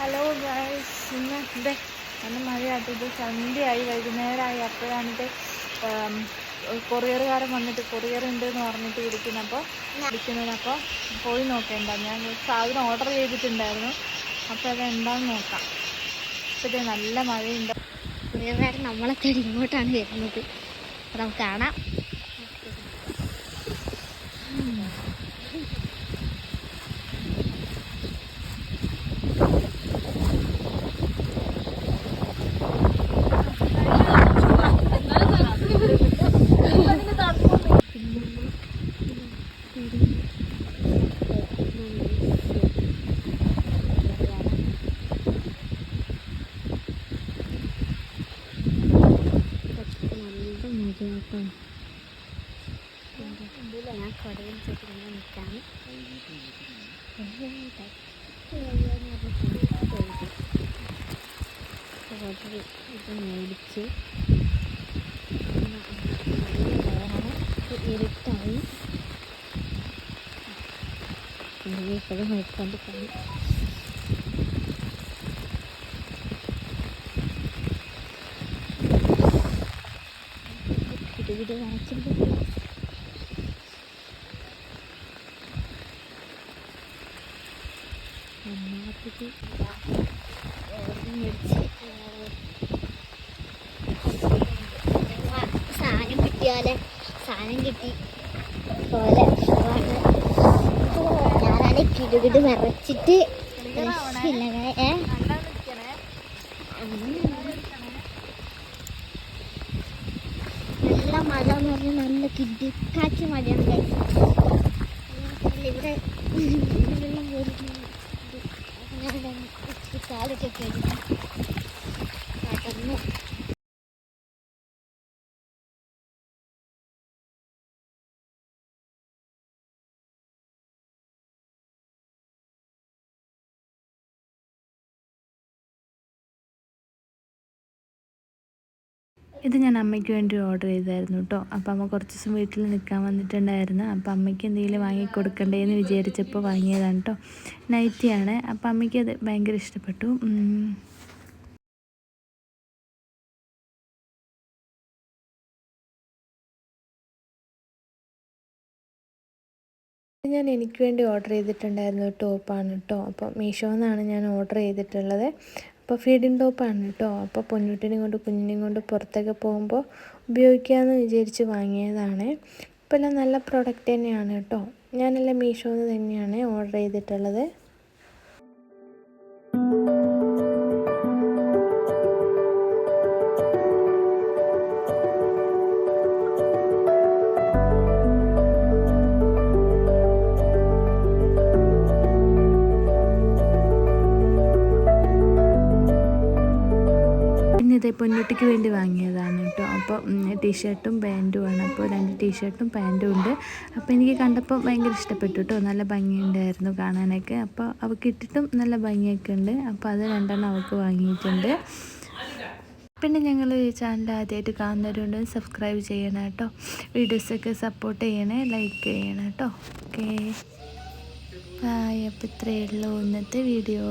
Hello guys ഇന്ന് ഇത് നല്ല മഴയാട്ടത് സന്ധ്യയായി വൈകുന്നേരമായി. അപ്പോഴാണിത് കൊറിയറുകാരൻ വന്നിട്ട് കൊറിയർ ഉണ്ട് എന്ന് പറഞ്ഞിട്ട് വിളിക്കുന്നപ്പോൾ വിളിക്കുന്നത് അപ്പോൾ പോയി നോക്കേണ്ട ഞാൻ സാധനം ഓർഡർ ചെയ്തിട്ടുണ്ടായിരുന്നു. അപ്പോൾ അത് നോക്കാം. അപ്പോൾ നല്ല മഴയുണ്ട്. കൊറിയർകാരൻ നമ്മളെ തേടി ഇങ്ങോട്ടാണ് വരുന്നത് അപ്പോൾ നമുക്ക് കാണാം. മഴയാട്ടോ ഞാൻ കുടയിൽ ഇത് മേടിച്ച് ഇരുട്ടായി ഇപ്പോഴും നോക്കിക്കൊണ്ട് കാണും ഒന്നാമത്തേക്ക് മേടിച്ച് സാധനം കിട്ടിയാലേ സാധനം കിട്ടി. പോലെ ഞാനാണ് കിടുകിട് നിറച്ചിട്ട് ഏ? ഏ നല്ല മഴ എന്ന് പറഞ്ഞാൽ നല്ല കിടുക്കാച്ച മഴയാണ് guys. ഇവിടെ കാലൊക്കെ കടന്നു ഇത് ഞാൻ അമ്മയ്ക്ക് വേണ്ടി ഓർഡർ ചെയ്തായിരുന്നു കേട്ടോ അപ്പോൾ അമ്മ കുറച്ച് ദിവസം വീട്ടിൽ നിൽക്കാൻ വന്നിട്ടുണ്ടായിരുന്നു. അപ്പോൾ അമ്മയ്ക്ക് എന്തെങ്കിലും വാങ്ങി കൊടുക്കണ്ടേന്ന് വിചാരിച്ചപ്പോൾ വാങ്ങിയതാണ് കേട്ടോ നൈറ്റിയാണ് അപ്പോൾ അമ്മയ്ക്ക് അത് ഭയങ്കര ഇഷ്ടപ്പെട്ടു. ഞാൻ എനിക്ക് വേണ്ടി ഓർഡർ ചെയ്തിട്ടുണ്ടായിരുന്നു ടോപ്പാണ് കേട്ടോ അപ്പോൾ മീഷോ എന്നാണ് ഞാൻ ഓർഡർ ചെയ്തിട്ടുള്ളത്. അപ്പോൾ ഫീഡിങ് ടോപ്പാണ് കേട്ടോ. അപ്പോൾ പൊന്നൂട്ടിനെയും കൊണ്ട് കുഞ്ഞിനെയും കൊണ്ട് പുറത്തൊക്കെ പോകുമ്പോൾ ഉപയോഗിക്കാമെന്ന് വിചാരിച്ച് വാങ്ങിയതാണ്. ഇപ്പോൾ എല്ലാം നല്ല പ്രൊഡക്റ്റ് തന്നെയാണ് കേട്ടോ. ഞാനെല്ലാം മീഷോന്ന് തന്നെയാണ് ഓർഡർ ചെയ്തിട്ടുള്ളത്. ഇതേ പൊന്നുട്ടിക്ക് വേണ്ടി വാങ്ങിയതാണ് കേട്ടോ. അപ്പോൾ ടീഷർട്ടും പാന്റും ആണ്. അപ്പോൾ രണ്ട് ടീഷർട്ടും പാന്റും ഉണ്ട്. അപ്പോൾ എനിക്ക് കണ്ടപ്പോൾ ഭയങ്കര ഇഷ്ടപ്പെട്ടു കേട്ടോ. നല്ല ഭംഗിയുണ്ടായിരുന്നു കാണാനൊക്കെ. അപ്പോൾ അവൾക്ക് ഇട്ടിട്ടും നല്ല ഭംഗിയൊക്കെ ഉണ്ട്. അപ്പോൾ അത് രണ്ടെണ്ണം അവൾക്ക് വാങ്ങിയിട്ടുണ്ട്. പിന്നെ ഞങ്ങൾ ഈ ചാനൽ ആദ്യമായിട്ട് കാണുന്നവരുണ്ട് സബ്സ്ക്രൈബ് ചെയ്യണം കേട്ടോ. വീഡിയോസൊക്കെ സപ്പോർട്ട് ചെയ്യണേ ലൈക്ക് ചെയ്യണം കേട്ടോ. ഓക്കേ ബായ് അപ്പോൾ ഇത്രയേ ഉള്ളൂ ഇന്നത്തെ വീഡിയോ